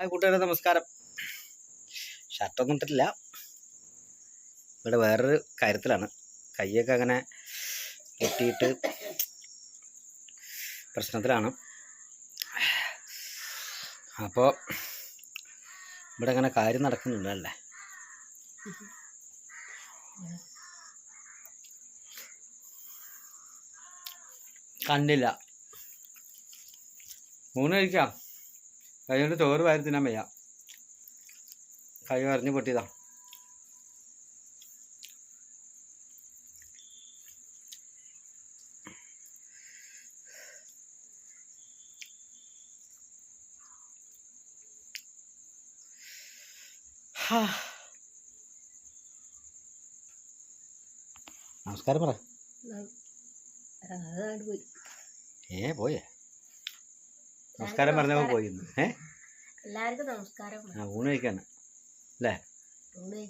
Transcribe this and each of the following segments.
ആ കൂട്ടുകാരെ നമസ്കാരം. ഷർട്ടൊന്നും ഇട്ടിട്ടില്ല. ഇവിടെ വേറൊരു കാര്യത്തിലാണ്. കൈയൊക്കെ അങ്ങനെ കെട്ടിയിട്ട് പ്രശ്നത്തിലാണ്. അപ്പോൾ ഇവിടെ അങ്ങനെ കാര്യം നടക്കുന്നുണ്ടല്ലേ കണ്ടില്ല. മൂന്ന് കഴിക്കാം കൈ കൊണ്ട് ചോറ് വാരി തിന്നാൻ വയ്യ. കൈ വരഞ്ഞ് പൊട്ടിയതാ. ഹാ. നമസ്കാരം പറ. ഏ പോയേ. നമസ്കാരം പറഞ്ഞപ്പോൾ ഏ? എല്ലാവർക്കും നമസ്കാരം. ആ ഊണ് കഴിക്കാണ് അല്ലേ? ഊണ്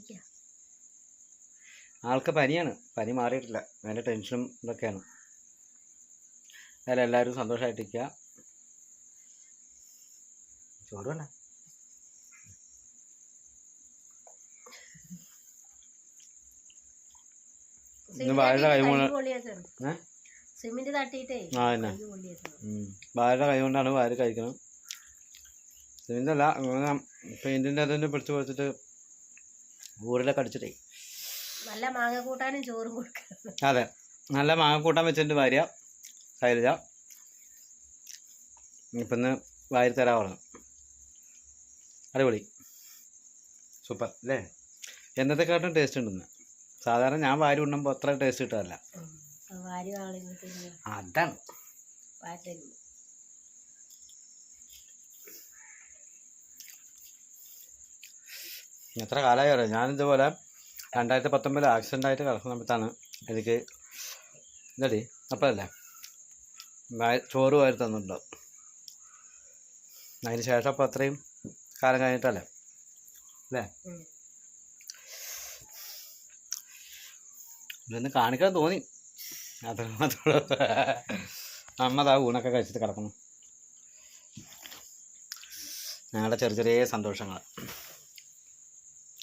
ആൾക്ക് പനിയാണ്. പനി മാറിയിട്ടില്ല. അതിന്റെ ടെൻഷനും ഇതൊക്കെയാണ്. അതിൽ എല്ലാവരും സന്തോഷമായിട്ടിരിക്കുക ചോറ് വേണ്ട ഇന്ന് വാഴ കൈ കൊണ്ട് ഏ? സിമെന്റ് തട്ടിയിട്ടേ ആ തന്നെ. കൈ കൊണ്ടാണ് ഭാര്യ കഴിക്കണം സിമെന്റല്ല അങ്ങനെ പെയിന്റിന്റെ അതിന്റെ പിടിച്ചു കൊടുത്തിട്ട് ഊരിലൊക്കെ അടിച്ചിട്ടേ. നല്ല മാങ്ങ കൂട്ടാനും ചോറും കൊടുക്കുക അതെ. നല്ല മാങ്ങ കൂട്ടാൻ വെച്ചിട്ടുണ്ട് ഭാര്യ ശൈലജ. ഇപ്പം ഇന്ന് വാരി തരാ പറഞ്ഞു. അടിപൊളി. സൂപ്പർ അല്ലേ? എന്നത്തെക്കാട്ടും ടേസ്റ്റ് ഉണ്ടെന്ന്. സാധാരണ ഞാൻ വാരി ഉണ്ണുമ്പോൾ അത്ര ടേസ്റ്റ് കിട്ടാറില്ല. അതാണ്. എത്ര കാലമായി അറിയാം? ഞാനിതുപോലെ രണ്ടായിരത്തി പത്തൊമ്പതിൽ ആക്സിഡന്റ് ആയിട്ട് കിടക്കുന്ന സമയത്താണ് എനിക്ക് ഇതടി അപ്പോഴല്ലേ? ചോറ് വാരി തന്നിട്ടുണ്ടോ. അതിന് ശേഷം അപ്പോൾ അത്രയും കാലം കഴിഞ്ഞിട്ടല്ലേ? അല്ലേ. ഇതൊന്ന് കാണിക്കാൻ തോന്നി. അത്ര മാത്രമേ അമ്മ ഊണൊക്കെ കഴിച്ചിട്ട് കിടക്കണം ഞങ്ങളുടെ ചെറിയ ചെറിയ സന്തോഷങ്ങൾ.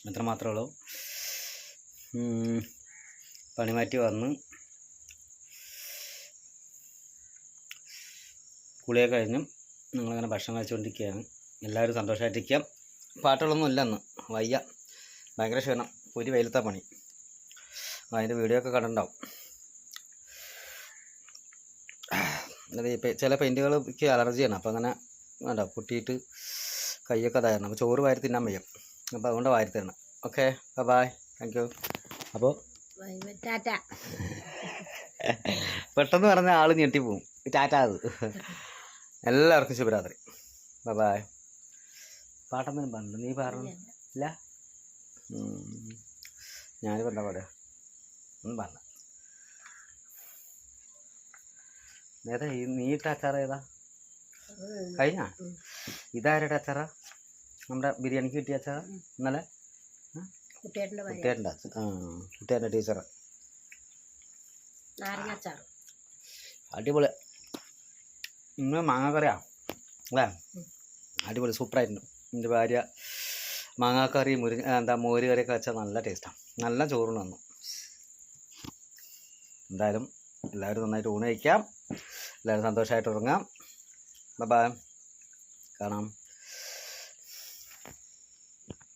അത്ര മാത്രമേ ഉള്ളൂ. പണി മാറ്റി വന്ന് കുളിയൊക്കെ കഴിഞ്ഞും ഞങ്ങളിങ്ങനെ ഭക്ഷണം കഴിച്ചുകൊണ്ടിരിക്കുകയാണ്. എല്ലാവരും സന്തോഷമായിട്ടിരിക്കാം പാട്ടുകളൊന്നും ഇല്ല അന്ന് വയ്യ. ഭയങ്കര ക്ഷീണം. ഒരു വെയിലത്തെ പണി. അതിന്റെ വീഡിയോ ഒക്കെ കണ്ടിട്ടുണ്ടാവും. അത് ഈ പെ- ചില പെയിന്റുകൾക്ക് അലർജിയാണ്. അപ്പോൾ അങ്ങനെ വേണ്ട കുട്ടിയിട്ട് കൈയൊക്കെ തരണം അപ്പോൾ ചോറ് വാരി തിന്നാൻ വയ്യ. അപ്പോൾ അതുകൊണ്ട് വാരി തരണം. ഓക്കെ ബായ് താങ്ക് യു അപ്പോൾ പെട്ടെന്ന് പറഞ്ഞ ആൾ ഞെട്ടിപ്പോവും ടാറ്റാ അത്. എല്ലാവർക്കും ശുഭരാത്രി. ബായ് പാട്ടൊന്നും പറഞ്ഞു നീ പറഞ്ഞു ഇല്ല. ഞാനിപ്പോൾ എന്താ പറയുക ഒന്നും പറഞ്ഞ ഏതാ ഈ നീട്ട അച്ചാർ ഏതാ? കഴിഞ്ഞ. ഇതാരുടെ അച്ചാറാ? നമ്മുടെ ബിരിയാണിക്ക് കിട്ടിയ അച്ചാറാ ഇന്നലെ? കുട്ടിയേട്ടന്റെ കുട്ടിയേട്ടന്റെ ആ അച്ചാർ അടിപൊളി. ഇന്ന് മാങ്ങാക്കറിയാ? അല്ലേ. അടിപൊളി സൂപ്പറായിട്ടുണ്ട് എന്റെ ഭാര്യ മാങ്ങാക്കറി മുരി എന്താ മോര് കറിയൊക്കെ വെച്ചാൽ നല്ല ടേസ്റ്റാണ് നല്ല ചോറിന് വന്നു എന്തായാലും എല്ലാവരും നന്നായിട്ട് ഊണ് കഴിക്കാം. എല്ലാവരും സന്തോഷമായിട്ട് ഉറങ്ങാം. ബൈ കാണാം.